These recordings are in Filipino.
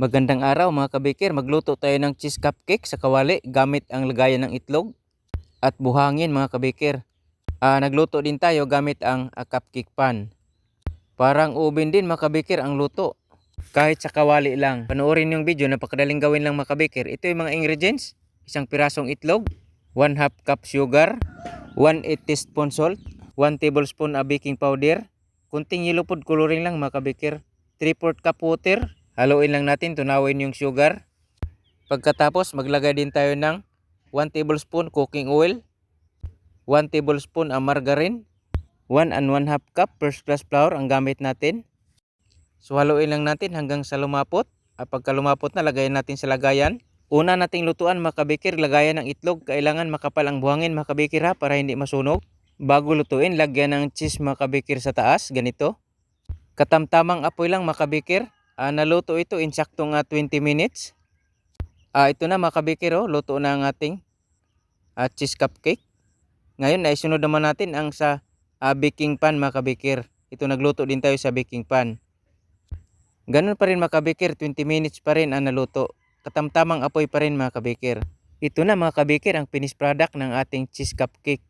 Magandang araw mga kabikir, magluto tayo ng cheese cupcake sa kawali gamit ang lagayan ng itlog at buhangin mga kabikir. Ah, nagluto din tayo gamit ang ah, cupcake pan. Parang oven din mga kabikir ang luto. Kahit sa kawali lang. Panoorin yung video, napakadaling gawin lang mga kabikir. Ito yung mga ingredients. Isang pirasong itlog, 1 half cup sugar, 1 8 teaspoon salt, 1 tablespoon ah, baking powder, kunting yellow food coloring lang mga kabikir, 3 4 cup water, Haluin lang natin, tunawin yung sugar. Pagkatapos, maglagay din tayo ng 1 tablespoon cooking oil, 1 tablespoon ang margarine, 1 and 1 half cup first class flour ang gamit natin. So haluin lang natin hanggang sa lumapot. At pagka lumapot na, lagayan natin sa lagayan. Una nating lutuan makabikir, lagayan ng itlog. Kailangan makapal ang buhangin makabikir ha para hindi masunog. Bago lutuin, lagyan ng cheese makabikir sa taas, ganito. Katamtamang apoy lang makabikir. Ah, naluto ito in saktong ah, 20 minutes. Ah, ito na mga kabikir, oh, luto na ang ating ah, cheese cupcake. Ngayon ay sunod naman natin ang sa ah, baking pan mga kabikir. Ito nagluto din tayo sa baking pan. Ganun pa rin mga kabikir, 20 minutes pa rin ang naluto. Katamtamang apoy pa rin mga kabikir. Ito na mga kabikir ang finished product ng ating cheese cupcake.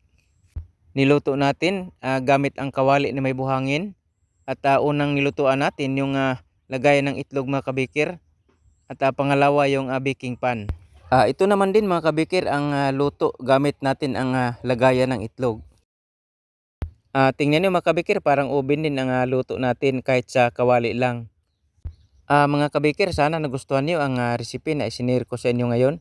Niluto natin ah, gamit ang kawali na may buhangin. At ah, unang nilutuan natin yung ah, lagayan ng itlog mga kabikir. At ah, pangalawa yung ah, baking pan. Ah, ito naman din mga kabikir ang ah, luto gamit natin ang ah, lagayan ng itlog. Ah, tingnan niyo mga kabikir parang oven din ang ah, luto natin kahit sa kawali lang. Ah, mga kabikir sana nagustuhan niyo ang ah, recipe na isinare ko sa inyo ngayon.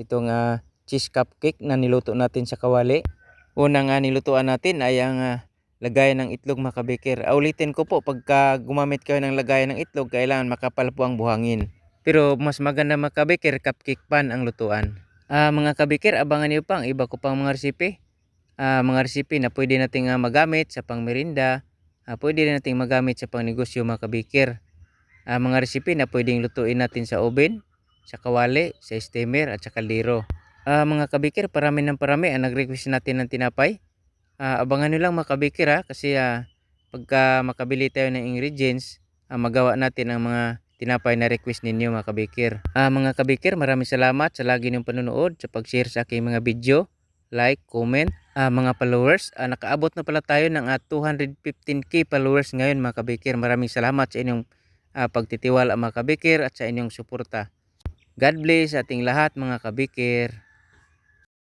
Itong ah, cheese cupcake na niluto natin sa kawali. Unang ah, nilutuan natin ay ang ah, lagayan ng itlog mga kabikir. Ah, ko po, pagka gumamit kayo ng lagayan ng itlog, kailangan makapal po ang buhangin. Pero mas maganda mga kabikir, cupcake pan ang lutuan. Ah, mga kabikir, abangan niyo pa ang iba ko pang mga resipe. Ah, mga resipe na pwede nating magamit sa pangmerinda, ah, pwede rin nating magamit sa pangnegosyo mga kabikir. Ah, mga resipe na pwedeng lutuin natin sa oven, sa kawali, sa steamer at sa kaldero. Ah, mga kabikir, parami ng parami ang nag-request natin ng tinapay. Ah, abangan nyo lang mga kabikir ha kasi ah, pagka makabili tayo ng ingredients, ah, magawa natin ang mga tinapay na request ninyo mga kabikir. Ah, mga kabikir, maraming salamat sa lagi niyong panonood, sa pag-share sa aking mga video, like, comment. Ah, mga followers, ah, nakaabot na pala tayo ng ah, 215k followers ngayon mga kabikir. Maraming salamat sa inyong ah, pagtitiwala mga kabikir at sa inyong suporta. God bless ating lahat mga kabikir.